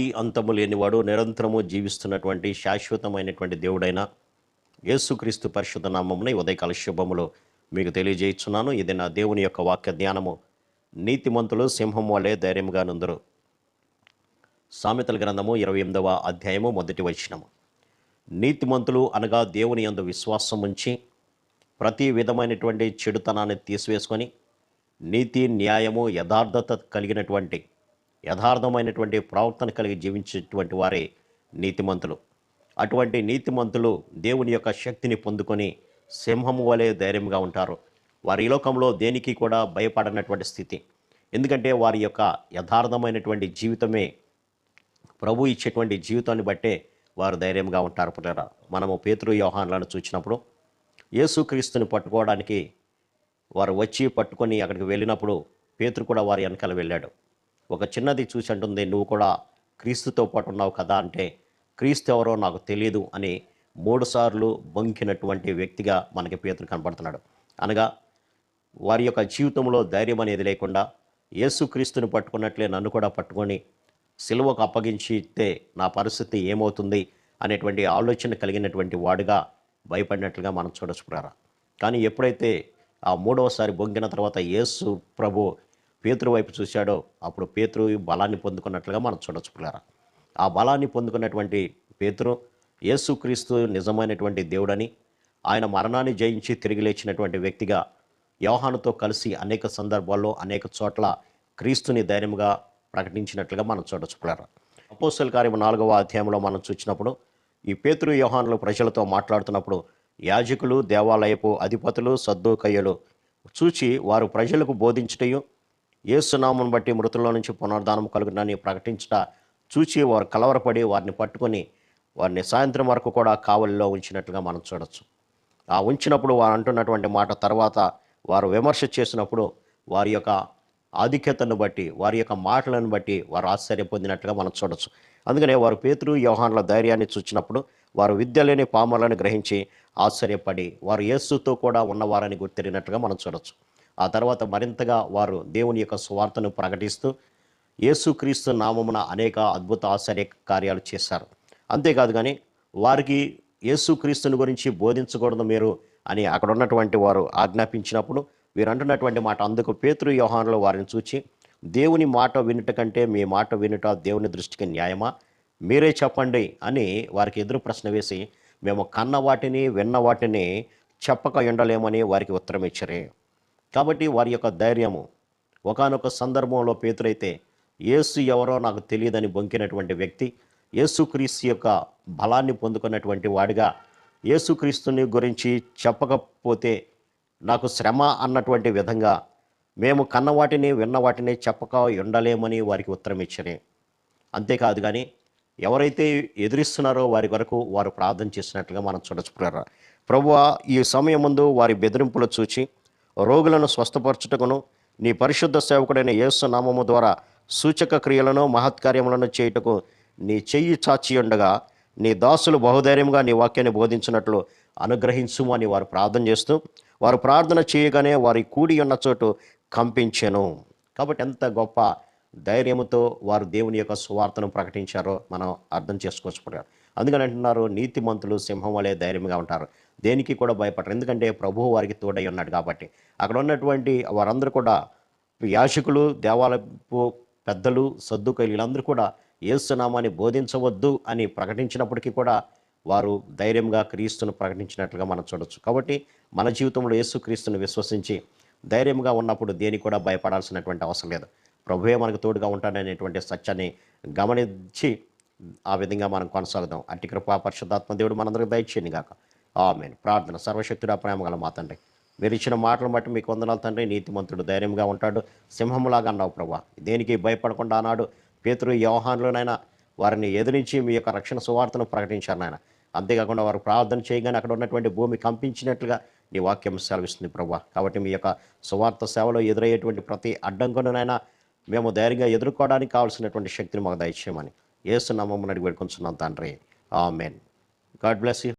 ఆది అంతము లేనివాడు నిరంతరము జీవిస్తున్నటువంటి శాశ్వతమైనటువంటి దేవుడైన యేసుక్రీస్తు పరిశుద్ధ నామమున ఉదయకాల శుభములో మీకు తెలియజేస్తున్నాను ఇది నా దేవుని యొక్క వాక్య జ్ఞానము నీతిమంతులు సింహం వలె ధైర్యంగా నుందరు. సామెతల గ్రంథము ఇరవై ఎనిమిదవ అధ్యాయము మొదటి వచనము. నీతిమంతులు అనగా దేవుని అందు విశ్వాసం ఉంచి ప్రతి విధమైనటువంటి చెడుతనాన్ని తీసివేసుకొని నీతి న్యాయము యథార్థత కలిగినటువంటి యథార్థమైనటువంటి ప్రవర్తన కలిగి జీవించేటువంటి వారే నీతిమంతులు. అటువంటి నీతిమంతులు దేవుని యొక్క శక్తిని పొందుకొని సింహము వలె ధైర్యంగా ఉంటారు. వారి లోకంలో దేనికి కూడా భయపడనటువంటి స్థితి. ఎందుకంటే వారి యొక్క యథార్థమైనటువంటి జీవితమే ప్రభు ఇచ్చేటువంటి జీవితాన్ని బట్టే వారు ధైర్యంగా ఉంటారు పిల్లరా మనము పేతురు వ్యవహారాలను చూసినప్పుడు యేసుక్రీస్తుని పట్టుకోవడానికి వారు వచ్చి పట్టుకొని అక్కడికి వెళ్ళినప్పుడు పేతురు కూడా వారి వెనకాల వెళ్ళాడు. ఒక చిన్నది చూసి అంటుంది నువ్వు కూడా క్రీస్తుతో పాటు ఉన్నావు కదా అంటే క్రీస్తు ఎవరో నాకు తెలియదు అని మూడుసార్లు బొంకినటువంటి వ్యక్తిగా మనకి పేతురు కనపడుతున్నాడు అనగా వారి యొక్క జీవితంలో ధైర్యం అనేది లేకుండా యేసుక్రీస్తుని పట్టుకున్నట్లే నన్ను కూడా పట్టుకొని సిలువకు అప్పగించితే నా పరిస్థితి ఏమవుతుంది అనేటువంటి ఆలోచన కలిగినటువంటి వాడుగా భయపడినట్లుగా మనం చూడచుకున్నారా కానీ ఎప్పుడైతే ఆ మూడవసారి బొంగిన తర్వాత యేసు ప్రభు పేతురు వైపు చూశాడో అప్పుడు పేతురు బలాన్ని పొందుకున్నట్లుగా మనం చూడచుకున్నారా ఆ బలాన్ని పొందుకున్నటువంటి పేతురు యేసుక్రీస్తు నిజమైనటువంటి దేవుడని ఆయన మరణాన్ని జయించి తిరిగి లేచినటువంటి వ్యక్తిగా యోహానుతో కలిసి అనేక సందర్భాల్లో అనేక చోట్ల క్రీస్తుని ధైర్యంగా ప్రకటించినట్లుగా మనం చూడచుకున్నారు అపోస్తల కార్యం నాలుగవ అధ్యాయంలో మనం చూసినప్పుడు ఈ పేతురు యోహానులు ప్రజలతో మాట్లాడుతున్నప్పుడు యాజకులు దేవాలయపు అధిపతులు సద్దోకయ్యలు చూచి వారు ప్రజలకు బోధించటయు ఏసునామును బట్టి మృతుల్లో నుంచి పునర్ధానం కలుగునని ప్రకటించట చూచి వారు కలవరపడి వారిని పట్టుకొని వారిని సాయంత్రం వరకు కూడా కావలిలో ఉంచినట్లుగా మనం చూడొచ్చు. ఆ ఉంచినప్పుడు వారు అంటున్నటువంటి మాట తర్వాత వారు విమర్శ చేసినప్పుడు వారి యొక్క ఆధిక్యతను బట్టి వారి యొక్క మాటలను బట్టి వారు ఆశ్చర్య పొందినట్లుగా మనం చూడొచ్చు. అందుకనే వారు పేతురు యోహాన్ల ధైర్యాన్ని చూచినప్పుడు వారు విద్య లేని పామలను గ్రహించి ఆశ్చర్యపడి వారు యేసుతో కూడా ఉన్నవారని గుర్తిరినట్లుగా మనం చూడొచ్చు. ఆ తర్వాత మరింతగా వారు దేవుని యొక్క సువార్తను ప్రకటిస్తూ యేసుక్రీస్తు నామమున అనేక అద్భుత ఆశ్చర్య కార్యాలు చేశారు. అంతేకాదు కానీ వారికి యేసుక్రీస్తుని గురించి బోధించకూడదు మీరు అని అక్కడ ఉన్నటువంటి వారు ఆజ్ఞాపించినప్పుడు వీరు అంటున్నటువంటి మాట అందుకు పేతురు వ్యవహారంలో వారిని చూచి దేవుని మాట వినుట కంటే మీ మాట వినుట దేవుని దృష్టికి న్యాయమా? మీరే చెప్పండి అని వారికి ఎదురు ప్రశ్న వేసి మేము కన్న వాటిని విన్న వాటిని చెప్పక ఉండలేమని వారికి ఉత్తరం ఇచ్చరే. కాబట్టి వారి యొక్క ధైర్యము. ఒకానొక సందర్భంలో పేతురైతే యేసు ఎవరో నాకు తెలియదని బొంకినటువంటి వ్యక్తి యేసుక్రీస్తు యొక్క బలాన్ని పొందుకున్నటువంటి వాడిగా యేసుక్రీస్తుని గురించి చెప్పకపోతే నాకు శ్రమ అన్నటువంటి విధంగా మేము కన్న వాటిని విన్న వాటిని చెప్పక ఉండలేమని వారికి ఉత్తరం ఇచ్చని అంతేకాదు కానీ ఎవరైతే ఎదురిస్తున్నారో వారి వరకు వారు ప్రార్థన చేసినట్లుగా మనం చూడచుకున్నారు ప్రభు ఈ సమయం ముందు వారి బెదిరింపులు చూచి రోగులను స్వస్థపరచుటకును నీ పరిశుద్ధ సేవకుడైన యేసు నామము ద్వారా సూచక క్రియలను మహత్కార్యములను చేయుటకు నీ చెయ్యి చాచి ఉండగా నీ దాసులు బహుధైర్యంగా నీ వాక్యాన్ని బోధించినట్లు అనుగ్రహించుము అని వారు ప్రార్థన చేస్తూ వారు ప్రార్థన చేయగానే వారి కూడి ఉన్న చోటు కంపించెను. కాబట్టి ఎంత గొప్ప ధైర్యముతో వారు దేవుని యొక్క సువార్తను ప్రకటించారో మనం అర్థం చేసుకోవచ్చు. అందుకని అంటున్నారు నీతిమంతులు సింహం వలె ధైర్యంగా ఉంటారు. దేనికి కూడా భయపడరు. ఎందుకంటే ప్రభువు వారికి తోడై ఉన్నాడు కాబట్టి. అక్కడ ఉన్నటువంటి వారందరూ కూడా యాశకులు దేవాలయపు పెద్దలు సర్దుకైలు వీళ్ళందరూ కూడా ఏసునామాన్ని బోధించవద్దు అని ప్రకటించినప్పటికీ కూడా వారు ధైర్యంగా క్రీస్తును ప్రకటించినట్లుగా మనం చూడొచ్చు. కాబట్టి మన జీవితంలో యేసుక్రీస్తుని విశ్వసించి ధైర్యంగా ఉన్నప్పుడు దేనికి కూడా భయపడాల్సినటువంటి అవసరం లేదు. ప్రభువే మనకు తోడుగా ఉంటాడనేటువంటి సత్యాన్ని గమనించి ఆ విధంగా మనం కొనసాగుదాం. అట్టి కృపా పరిశుద్ధాత్మ దేవుడు మనందరికి దయచేయండి గాక. ఆమెన్. ప్రార్థన సర్వశక్తుడా ప్రేమగల మా తండ్రి. మీరు ఇచ్చిన మాటలు బట్టి మీకు వందనాలు తండ్రి. నీతిమంతుడు ధైర్యంగా ఉంటాడు. సింహంలాగా అన్నావు ప్రభా. దేనికి భయపడకుండా అన్నాడు. పేతురు వ్యవహారంలోనైనా వారిని ఎదిరించి మీ యొక్క రక్షణ సువార్తను ప్రకటించారు నాయన. అంతేకాకుండా వారు ప్రార్థన చేయగానే అక్కడ ఉన్నటువంటి భూమి కంపించినట్లుగా నీ వాక్యం సెలవిస్తుంది ప్రభా. కాబట్టి మీ యొక్క సువార్త సేవలో ఎదురయ్యేటువంటి ప్రతి అడ్డంకునైనా మేము ధైర్యంగా ఎదుర్కోవడానికి కావాల్సినటువంటి శక్తిని మాకు దయచేయమని ఏసు నమ్మమ్మని అడిగి పెట్టుకుంటున్నాం తండ్రి. ఆమెన్. God bless you.